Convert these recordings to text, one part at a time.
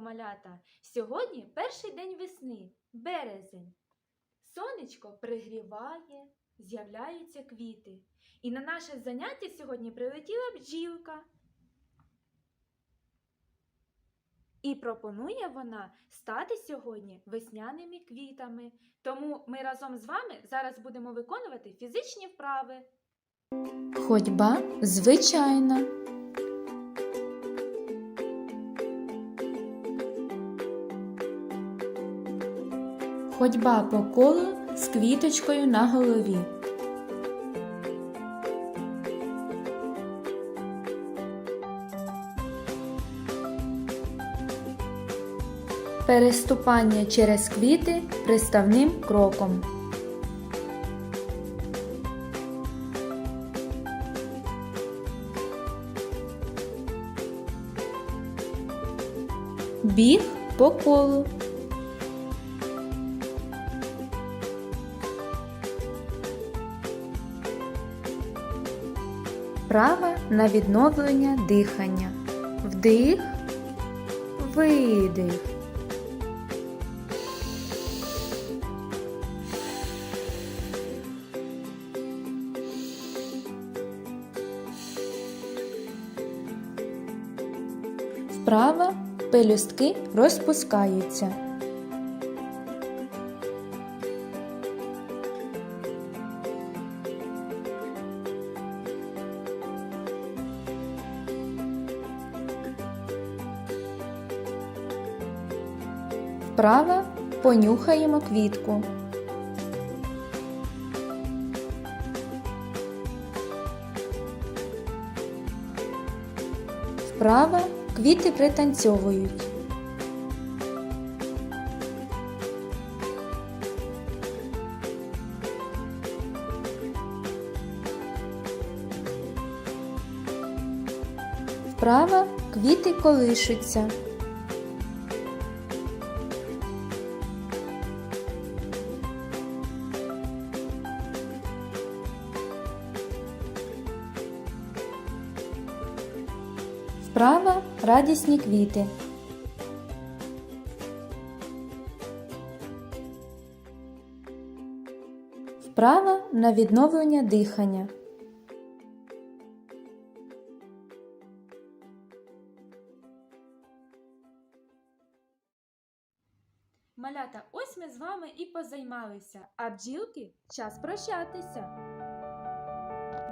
ранку! Сьогодні перший день весни, березень. Сонечко пригріває, з'являються квіти. І на наше заняття сьогодні прилетіла бджілка. І пропонує вона стати сьогодні весняними квітами. Тому ми разом з вами зараз будемо виконувати фізичні вправи. Ходьба звичайна. Ходьба по колу з квіточкою на голові. Переступання через квіти приставним кроком. Біг по колу. Права на відновлення дихання. Вдих, видих. Вправа пелюстки розпускаються. Вправа понюхаємо квітку. Вправа квіти пританцьовують. Вправа квіти колишуться. Вправа радісні квіти. Вправа на відновлення дихання. Малята, ось ми з вами і позаймалися, а бджілки час прощатися.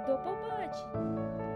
До побачення!